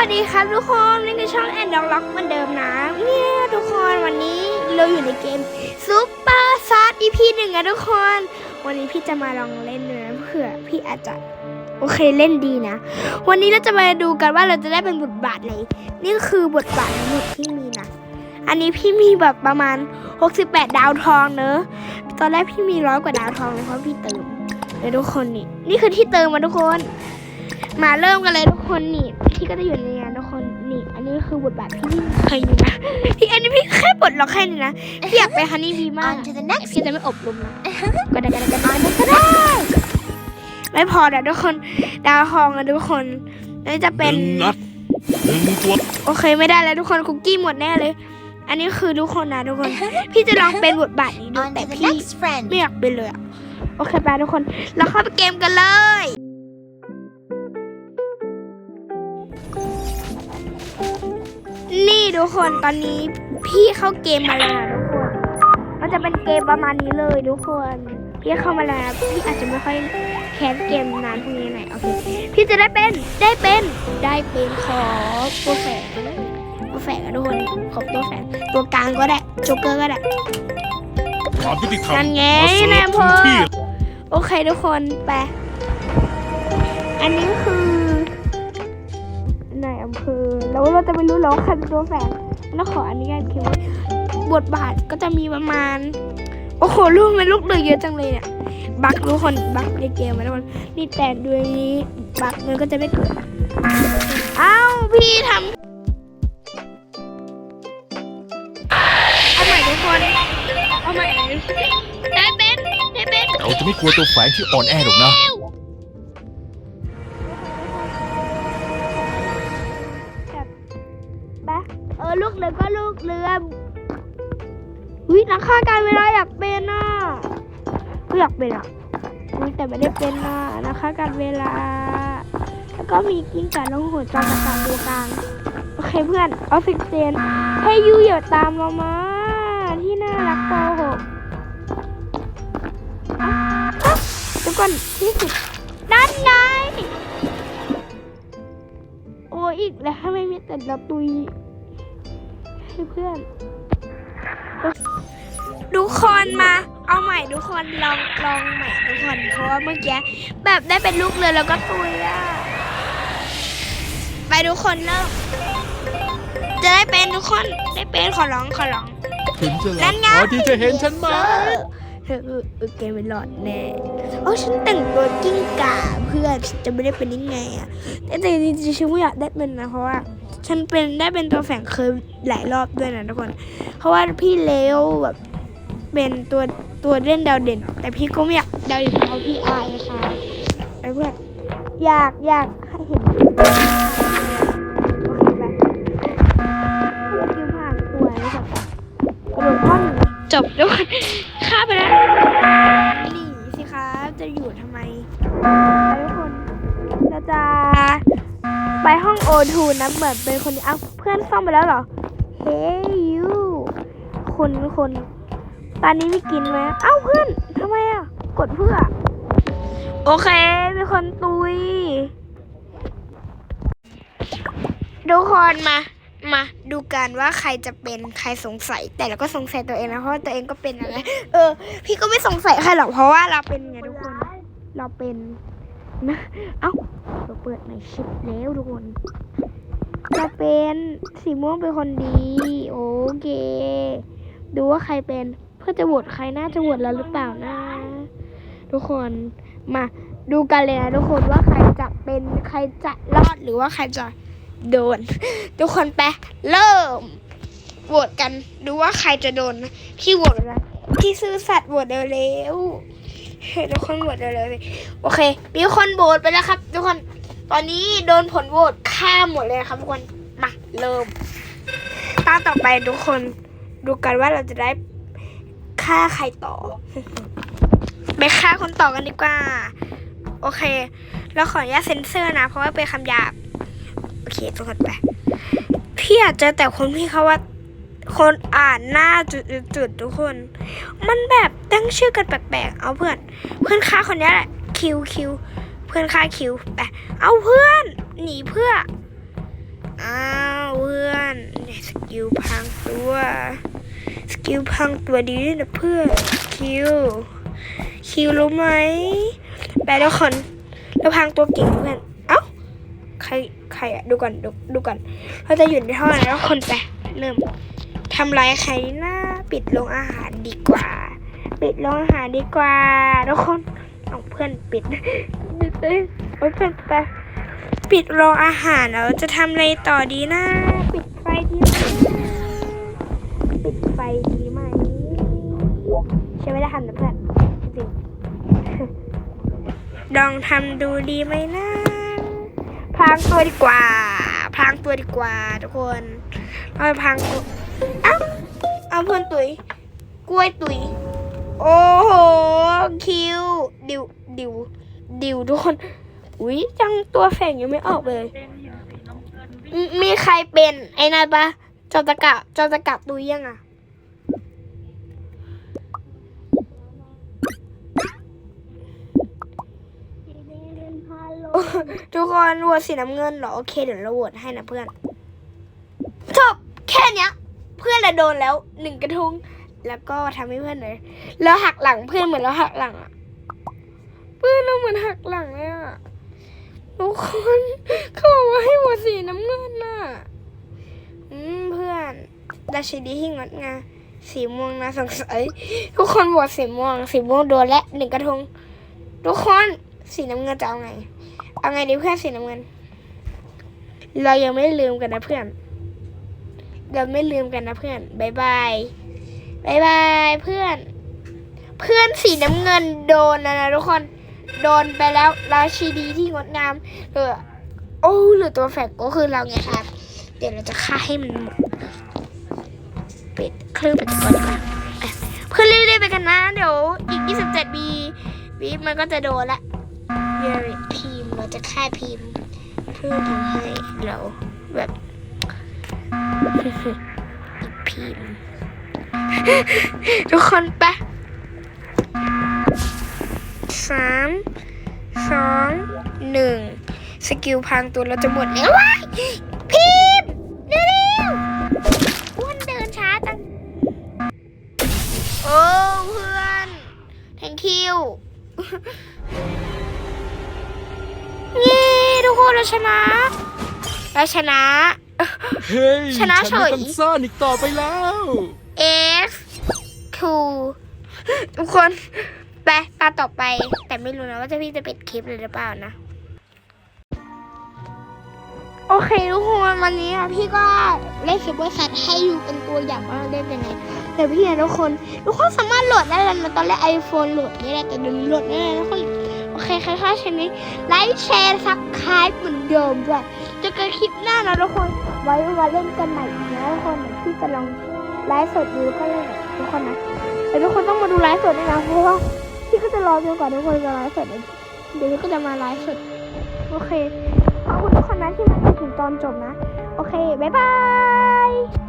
วัสดีครับทุกคนนี่คือช่องแอนด็อกล็อกเหมือนเดิมนะเนี่ยทุกคนวันนี้เราอยู่ในเกมซูเปอร์ซัด EP หนึ่งอะทุกคน วันนี้พี่จะมาลองเล่นด้วยนะเผื่อพี่อาจจะโอเคเล่นดีนะ วันนี้เราจะมาดูกันว่าเราจะได้เป็นบทบาทไหนนี่คือบทบาททั้งหมดที่มีนะ อันนี้พี่มีแบบประมาณ 68 ดาวทองเนอะตอนแรกพี่มีร้อยกว่าดาวทองเลยเพราะพี่เติมเลยทุกคนนี่นี่คือที่เติมมาทุกคน มาเริ่มกันเลยทุกคนนี่พี่ก็จะอยู่ในงานทุกคนนี่ อันนี้คือบทบาทที่พี่เคยมีนะพี่อันนี้พี่แค่ปลดล็อกแค่นี้นะพี่อยากไปฮันนี่บีมาก On to the next พี่จะไม่อบรมนะก็ได้ก็ได้ก็ได้ก็ได้ไม่พอเดี๋ยวทุกคนดาวทองอะทุกคนนี่จะหเป็นนึ่งนัดหนึ่งตัวโอเคไม่ได้แล้วทุกคนคุกกี้หมดแน่เลย อันนี้คือทุกคนนะทุกคน พี่จะลองเป็นบทบาทนี้ดู On แต่ to the พี่ next friend. ไม่อยากเป็นเลยอะโอเคไปทุกคน เราเข้าไปเกมกันเลย ทุกคนตอนนี้พี่เข้าเกมมาแล้วนะทุกคน มันจะเป็นเกมประมาณนี้เลยทุกคน พี่เข้ามาแล้วพี่อาจจะไม่ค่อยแคสเกมนานพวกนี้หน่อยโอเคพี่จะได้เป็นได้เป็นได้เป็นขอตัวแฝงตัวแฝงอะทุกคนขอตัวแฝงตัวกลางก็ได้โจ๊กเกอร์ก็ได้ความยุติธรรมนั่นไงนายฟอโอเคทุกคนไปอันนี้คือ แล้วเราจะไม่รู้หรอกว่าใครเป็นตัวแฝงแล้วขออนุญาตคิดว่าบทบาทก็จะมีประมาณ โอ้โหลูกมันลูกเลยเยอะจังเลยเนี่ยบักทุกคนบักในเกมมาทุกคนนี่แต่ด้วยนี้บักมันก็จะไม่เกิดนะอ้าวพี่ทำเอาใหม่ทุกคนเอาใหม่ได้เป็นได้เป็นเราจะไม่กลัวตัวแฝงที่อ่อนแอหรอกนะ นักฆ่าการเวลาอยากเป็นน่ะก็อยากเป็นอะแต่ไม่ได้เป็นน่ะนักฆ่าการเวลา แล้วก็มีกิ้งก่าลงหัวจอมประสาตัวกลางโอเคเพื่อนออกซิเจนให้ยูอย่าตามเรามา ที่น่ารักโกหกเดี๋ยวก่อนที่สุดนั่นไงโอ้อีกแล้วไม่มีแต่ละตุยให้เพื่อน ทุกคนมา เอาใหม่ทุกคนลองลองใหม่ทุกคนเพราะว่าเมื่อกี้แบบได้เป็นลูกเรือแล้วก็ตุยอะไปทุกคนเริ่มจะได้เป็นทุกคนได้เป็นขอร้องขอร้อง ถึงจะหลันั่บนไงพอที่จะเห็นฉันไหมเธอเออเออแกไม่รอดแน่โอ้ฉันแต่งตัวกิ้งก่าเพื่อนฉันจะไม่ได้เป็นยังไงอะแต่แต่จริงๆฉันไม่อยากได้เป็นนะเพราะว่า ฉันเป็นได้เป็นตัวแฝงเคยหลายรอบด้วยนะทุกคน เพราะว่าพี่เลวแบบ เป็นตัวตัวเล่นดาวเด่น แต่พี่ก็ไม่อยากดาวเด่นเพราะพี่อายนะคะไอ้เพื่อนอยากอยากให้เห็นโอเคไปเพื่อนยืมผ่านตัวแล้วแบบกระโดดท่อนจบแล้วฆ่าไปแล้วหนีสิครับจะอยู่ทำไมไปทุกคนเราจะไปห้องโอทูนะเหมือนเป็นคนนี้อ้าวเพื่อนซ่อมไปแล้วเหรอ เฮ้ยยูคนคน ตอนนี้มีกินไหมเอ้าเพื่อนทำไมอะ กดเพื่อ โอเค มีคนตุยทุกคนมา มาดูกันว่าใครจะเป็นใครสงสัย แต่เราก็สงสัยตัวเองนะเพราะว่าตัวเองก็เป็นอะไร เออ พี่ก็ไม่สงสัยใครหรอกเพราะว่าเราเป็นไงทุกคน เราเป็นนะ เอ้าเราเปิดในชิปแล้วทุกคนจะเป็นสีม่วงเป็นคนดี โอเค ดูว่าใครเป็น เพื่อจะโหวตใครน่าจะโหวตแล้วหรือเปล่านะ ทุกคนมาดูกันเลยนะทุกคนว่าใครจะเป็นใครจะรอดหรือว่าใครจะโดน ทุกคนไปเริ่มโหวตกันดูว่าใครจะโดนนะพี่โหวตแล้วพี่ซื่อสัตย์โหวตเร็วๆทุกคนโหวตเร็วๆเลยโอเคมีคนโหวตไปแล้วครับ ทุกคนตอนนี้โดนผลโหวตฆ่าหมดเลยครับทุกคนมาเริ่มตาต่อไปทุกคนดูกันว่าเราจะได้ ฆ่าใครต่อ ไปฆ่าคนต่อกันดีกว่า โอเค เราขออนุญาตเซ็นเซอร์นะ เพราะว่าเป็นคำหยาบ โอเคทุกคนไปพี่อากเจอแต่คนพี่เขาว่าคนอ่านหน้าจุดๆๆทุกคน มันแบบตั้งชื่อกันแปลกๆ เอาเพื่อน เพื่อนฆ่าคนนี้แหละคิวคิวเพื่อนฆ่าคิวไปเอาเพื่อน หนีเพื่ออ้าวเพื่อนสกิลพังตัว สกิลพังตัวดีด้วยนะเพื่อนคิวคิวรู้ไหมแปลแล้วคนแล้วพังตัวเก่งเพื่อนเอ้าใครใครอะดูก่อนดูดูก่อนเราจะอยู่ในท่อไหนแล้วคนไปเริ่มทำลายใครหนะปิดโรงอาหารดีกว่า ปิดโรงอาหารดีกว่าทุกคนเอาเพื่อนปิดเอ้ยโอ้ยเพื่อนไปปิดโรงอาหารแล้วจะทำอะไรต่อดีนะปิด ใช่ไม่ได้ทำนะเพื่อนจริงลองทำดูดีไหมนะพรางตัวดีกว่าพรางตัวดีกว่า ทุกคนเอาไปพรางตัวเอ้าเอาเพื่อนตุยกล้วยตุยโอ้โหคิวดิวดิวดิวทุกคนอุ้ยจังตัวแฝงยังไม่ออกเลย มีใครเป็นไอ้นั่นปะจอตะกะจอตะกะตุยยังอะ ทุกคนโหวตสีน้ำเงินเหรอโอเคเดี๋ยวเราโหวตให้นะเพื่อนจบแค่เนี้ย เพื่อนเราโดนแล้วหนึ่งกระทุงแล้วก็ทำให้เพื่อนเลยแล้วหักหลังเพื่อนเหมือนเราหักหลังอะเพื่อนเราเหมือนหักหลังเลยอะทุกคนเขาบอกว่าให้โหวสีน้ำเงินน่ะอืมเพื่อนราชินีที่งดงามสีม่วงนะสงสัยทุกคนโหวสีม่วง สีม่วงโดนและหนึ่งกระทง ทุกคนสีน้ำเงินจะเอาไง เอาไงดีเพื่อนสีน้ำเงิน เรายังไม่ลืมกันนะเพื่อน เราไม่ลืมกันนะเพื่อนบายบายบายบายเพื่อน เพื่อนสีน้ำเงินโดนแล้วนะทุกคน โดนไปแล้วราชีดีที่งดงามเออโอ้หลือตัวแฝกก็คือเราไงครับ เดี๋ยวเราจะฆ่าให้มันหมดปิดเครื่องปิดก่อนดีกว่าอะเพื่อนรีบๆไปกันนะ เดี๋ยวอีก 27บีบีมันก็จะโดนละเยริพิมพ์ เราจะฆ่าพิมพ์เพื่อทำให้เราแบบอีกพิมพ์ทุกคนปะสามสองหนึ่งสกิลพังตัวเราจะหมดแล้วว้ายพิมพ์เร็วๆอ้วนเดินช้าจัง โอ้เพื่อน thank you ทุกคนเราชนะเราชนะ เฮ้ยชนะเฉย ฉัไม่ต้องซ่อนอีกต่อไปแล้ว F 2ทุกคนไปตาต่อไป แต่ไม่รู้นะว่าจะพี่จะปิดคลิปเลยหรือเปล่านะ โอเคทุกคนวันนี้อะพี่ก็เล่นซูเปอร์ซัดให้ดูเป็นตัวอย่างว่าเล่นยังไงแต่พี่นะทุกคน ทุกคนสามารถโหลดได้แล้วนะตอนแรกไอโฟนโหลดไม่ได้แต่เดี๋ยวนี้โหลดได้แล้วทุกคน คใครชอบชนี้ไลค์แชร์ซับคลายเหมือนเดิมด้วยเจอกันคลิปหน้านะทุกคน ไว้มาเล่นกันใหม่อีกนะทุกคนเดี๋ยวพี่จะลองไลฟ์สดดูก็เล่นทุกคนนะแต่ทุกคนต้องมาดูไลฟ์สดด้วยนะเพราะว่าพี่ก็จะรอจนกว่าทุกคนจะไลฟ์สดเดี๋ยวก็จะมาไลฟ์สดโอเคขอบคุณทุกคนนะที่มาดูถึงตอนจบนะ โอเค บ๊ายบาย